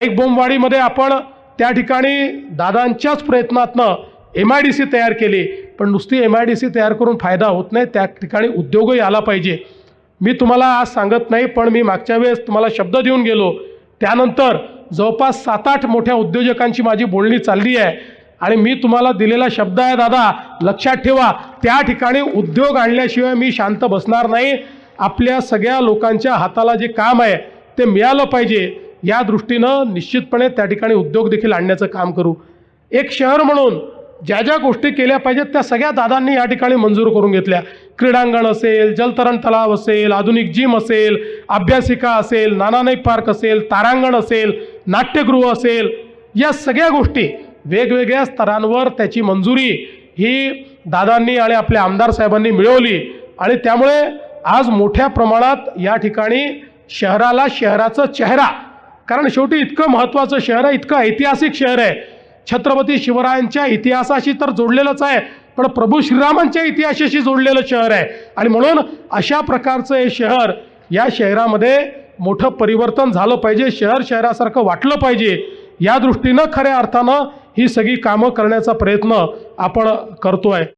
एक बोंबवाडीमध्ये आपण त्या ठिकाणी दादांच्याच प्रयत्नातनं एम आय डी सी तयार केली. पण नुसती एम आय डी सी तयार करून फायदा होत नाही त्या ठिकाणी उद्योगही आला पाहिजे. मी तुम्हाला आज सांगत नाही पण मी मागच्या वेळेस तुम्हाला शब्द देऊन गेलो. त्यानंतर जवळपास सात आठ मोठ्या उद्योजकांची माझी बोलणी चालली आहे. आणि मी तुम्हाला दिलेला शब्द आहे दादा लक्षात ठेवा त्या ठिकाणी उद्योग आणल्याशिवाय मी शांत बसणार नाही. आपल्या सगळ्या लोकांच्या हाताला जे काम आहे ते मिळालं पाहिजे. या दृष्टीनं निश्चितपणे त्या ठिकाणी उद्योग देखील आणण्याचं काम करू. एक शहर म्हणून ज्या ज्या गोष्टी केल्या पाहिजेत त्या सगळ्या दादांनी या ठिकाणी मंजूर करून घेतल्या. क्रीडांगण असेल जलतरण तलाव असेल आधुनिक जिम असेल अभ्यासिका असेल नानानाईक पार्क असेल तारांगण असेल नाट्यगृह असेल या सगळ्या गोष्टी वेगवेगळ्या स्तरांवर त्याची मंजुरी ही दादांनी आणि आपल्या आमदार साहेबांनी मिळवली आणि त्यामुळे आज मोठ्या प्रमाणात या ठिकाणी शहराला शहराचा चेहरा कारण शेवटी इतकं महत्त्वाचं शहर आहे इतकं ऐतिहासिक शहर आहे. छत्रपती शिवरायांच्या इतिहासाशी तर जोडलेलंच आहे पण प्रभू श्रीरामांच्या इतिहासाशी जोडलेलं शहर आहे. आणि म्हणून अशा प्रकारचं हे शहर या शहरामध्ये मोठं परिवर्तन झालं पाहिजे शहर शहरासारखं वाटलं पाहिजे. या दृष्टीनं खऱ्या अर्थानं ही सगळी कामं करण्याचा प्रयत्न आपण करतो आहे